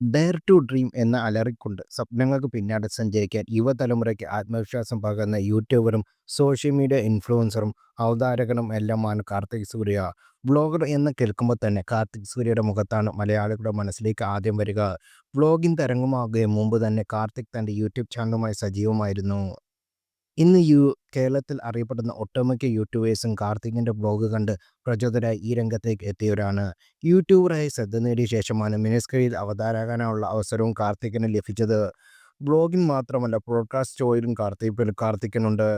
Dare to dream എന്ന അലറിക്കൊണ്ട് സ്വപ്നങ്ങൾക്ക് പിന്നാലെ സഞ്ചരിക്കാൻ യുവതലമുറയ്ക്ക് ആത്മവിശ്വാസം പകർന്ന യൂട്യൂബറും സോഷ്യൽ മീഡിയ ഇൻഫ്ലുവൻസറും അവതാരകനും എല്ലാമാണ് കാർത്തിക് സൂര്യ. വ്ളോഗർ എന്ന് കേൾക്കുമ്പോൾ തന്നെ കാർത്തിക് സൂര്യയുടെ മുഖത്താണ് മലയാളികളുടെ മനസ്സിലേക്ക് ആദ്യം വരിക. വ്ളോഗിംഗ് തരംഗമാകുകയും മുമ്പ് തന്നെ കാർത്തിക് തന്റെ യൂട്യൂബ് ചാനലുമായി സജീവമായിരുന്നു. ഇന്ന് യു കേരളത്തിൽ അറിയപ്പെടുന്ന ഒട്ടുമിക്ക യൂട്യൂബേഴ്സും കാർത്തികിന്റെ ബ്ലോഗ് കണ്ട് പ്രചോദരായി ഈ രംഗത്തേക്ക് എത്തിയവരാണ്. യൂട്യൂബറായി ശ്രദ്ധ നേടിയ ശേഷമാണ് മിനിസ്ക്രിയിൽ അവതാരാകാനുള്ള അവസരവും കാർത്തികിന് ലഭിച്ചത്. ബ്ലോഗിംഗ് മാത്രമല്ല പോഡ്കാസ്റ്റ് ഷോയിലും കാർത്തിക് കാർത്തിക്കനുണ്ട്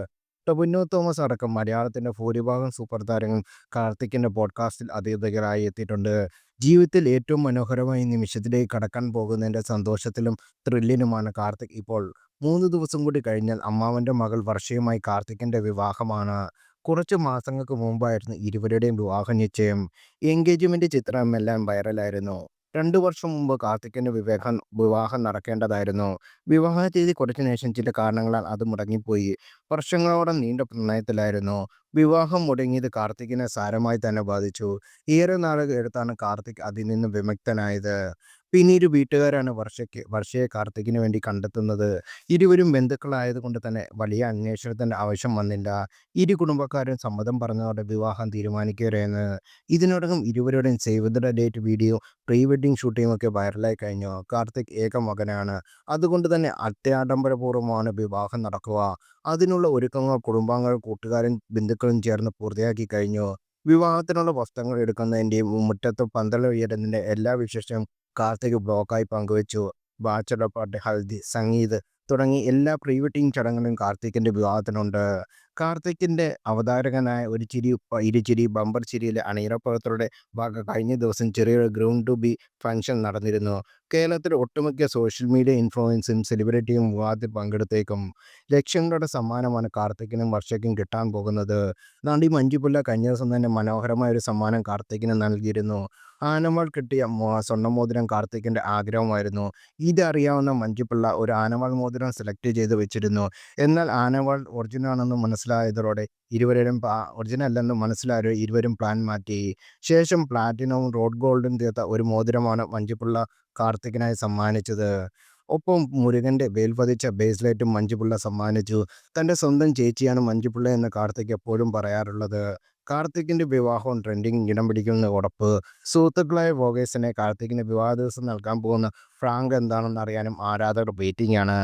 ടൊബിനോ തോമസ് അടക്കം മലയാളത്തിന്റെ ഭൂരിഭാഗം സൂപ്പർ താരങ്ങൾ കാർത്തിക്കിന്റെ പോഡ്കാസ്റ്റിൽ അതിഥികളായി എത്തിയിട്ടുണ്ട്. ജീവിതത്തിൽ ഏറ്റവും മനോഹരമായ നിമിഷത്തിലേക്ക് കടക്കാൻ പോകുന്നതിന്റെ സന്തോഷത്തിലും ത്രില്ലിനുമാണ് കാർത്തിക്. ഇപ്പോൾ മൂന്ന് ദിവസം കൂടി കഴിഞ്ഞാൽ അമ്മാവന്റെ മകൾ വർഷയുമായി കാർത്തിക്കിന്റെ വിവാഹമാണ്. കുറച്ച് മാസങ്ങൾക്ക് മുമ്പായിരുന്നു ഇരുവരുടെയും വിവാഹ നിശ്ചയം. എൻഗേജ്മെന്റ് ചിത്രമെല്ലാം വൈറലായിരുന്നു. രണ്ടു വർഷം മുമ്പ് കാർത്തിക്കിന് വിവേകം വിവാഹം നടക്കേണ്ടതായിരുന്നു. വിവാഹ തീയതി കുറച്ചു ശേഷം ചില കാരണങ്ങളാൽ അത് മുടങ്ങിപ്പോയി. വർഷങ്ങളോടെ നീണ്ട പ്രണയത്തിലായിരുന്നു. വിവാഹം മുടങ്ങിയത് കാർത്തിക്കിനെ സാരമായി തന്നെ ബാധിച്ചു. ഏറെ നാളുകൾ എടുത്താണ് കാർത്തിക് അതിൽ നിന്ന് വിമുക്തനായത്. പിന്നീട് വീട്ടുകാരാണ് വർഷയ്ക്ക് വർഷയെ കാർത്തികിന് വേണ്ടി കണ്ടെത്തുന്നത്. ഇരുവരും ബന്ധുക്കളായതുകൊണ്ട് തന്നെ വലിയ അന്വേഷണത്തിന്റെ ആവശ്യം വന്നില്ല. ഇരു കുടുംബക്കാരും സമ്മതം പറഞ്ഞതോടെ വിവാഹം തീരുമാനിക്കുകയായിരുന്നു. ഇതിനോടകം ഇരുവരുടെയും save date video pre wedding shooting ഒക്കെ വൈറലായി കഴിഞ്ഞു. കാർത്തിക് ഏക മകനാണ്. അതുകൊണ്ട് തന്നെ അത്യാഡംബരപൂർവമാണ് വിവാഹം നടക്കുക. അതിനുള്ള ഒരുക്കങ്ങൾ കുടുംബാംഗങ്ങൾ കൂട്ടുകാരും ബന്ധുക്കളും ചേർന്ന് പൂർത്തിയാക്കി കഴിഞ്ഞു. വിവാഹത്തിനുള്ള വസ്ത്രങ്ങൾ എടുക്കുന്നതിന്റെയും മുറ്റത്ത് പന്തൽ ഉയരുന്നതിന്റെ എല്ലാ വിശേഷവും കാർത്തിക് ബ്ലോക്കായി പങ്കുവച്ചു. ബാച്ചലർ പാർട്ടി ഹൽദി സംഗീത് തുടങ്ങി എല്ലാ പ്രീ വെഡിങ് ചടങ്ങുകളും കാർത്തിക്കിന്റെ വിവാഹത്തിനുണ്ട്. കാർത്തിക്കിന്റെ അവതാരകനായ ഒരു ചിരി ഇരുചിരി ബമ്പർ ചിരിയിലെ അണിയറപ്പുറത്തരുടെ ഭാഗം കഴിഞ്ഞ ദിവസം ചെറിയൊരു ഗ്രൗണ്ട് ടു ബി ഫംഗ്ഷൻ നടന്നിരുന്നു. കേരളത്തിലെ ഒട്ടുമിക്ക സോഷ്യൽ മീഡിയ ഇൻഫ്ലുവൻസും സെലിബ്രിറ്റിയും വിവാഹത്തിൽ പങ്കെടുത്തേക്കും. ലക്ഷങ്ങളുടെ സമ്മാനമാണ് കാർത്തിക്കിനും വർഷയ്ക്കും കിട്ടാൻ പോകുന്നത്. നാണ്ടി മഞ്ജുപുല്ല കഴിഞ്ഞ ദിവസം തന്നെ മനോഹരമായ ഒരു സമ്മാനം കാർത്തിക്കിന് നൽകിയിരുന്നു. ആനമൾ കിട്ടിയ സ്വർണമോതിരം കാർത്തിക്കിന്റെ ആഗ്രഹമായിരുന്നു. ഇതറിയാവുന്ന മഞ്ജുപിള്ള ഒരു ആനവാൾ മോതിരം സെലക്ട് ചെയ്ത് വെച്ചിരുന്നു. എന്നാൽ ആനവാൾ ഒറിജിനൽ ആണെന്ന് മനസ്സിലായതോടെ ഇരുവരും ഒറിജിനൽ അല്ലെന്ന് മനസ്സിലായ ഇരുവരും പ്ലാൻ മാറ്റി. ശേഷം പ്ലാറ്റിനവും റോഡ് ഗോൾഡും തീർത്ത ഒരു മോതിരമാണ് മഞ്ജുപിള്ള കാർത്തിക്കിനായി സമ്മാനിച്ചത്. ഒപ്പം മുരുകന്റെ വേൽപതിച്ച ബേസ്ലൈറ്റും മഞ്ജുപിള്ള സമ്മാനിച്ചു. തന്റെ സ്വന്തം ചേച്ചിയാണ് മഞ്ജുപിള്ള എന്ന് കാർത്തിക് എപ്പോഴും പറയാറുള്ളത്. കാർത്തിക്കിന്റെ വിവാഹവും ട്രെൻഡിങ് ഇടം പിടിക്കുന്ന ഉറപ്പ്. സുഹൃത്തുക്കളായ വോഗേഴ്സിനെ കാർത്തിക്കിന്റെ വിവാഹ ദിവസം നൽകാൻ പോകുന്ന ഫ്രാങ്ക് എന്താണെന്ന് അറിയാനും ആരാധകർ വെയിറ്റിംഗ് ആണ്.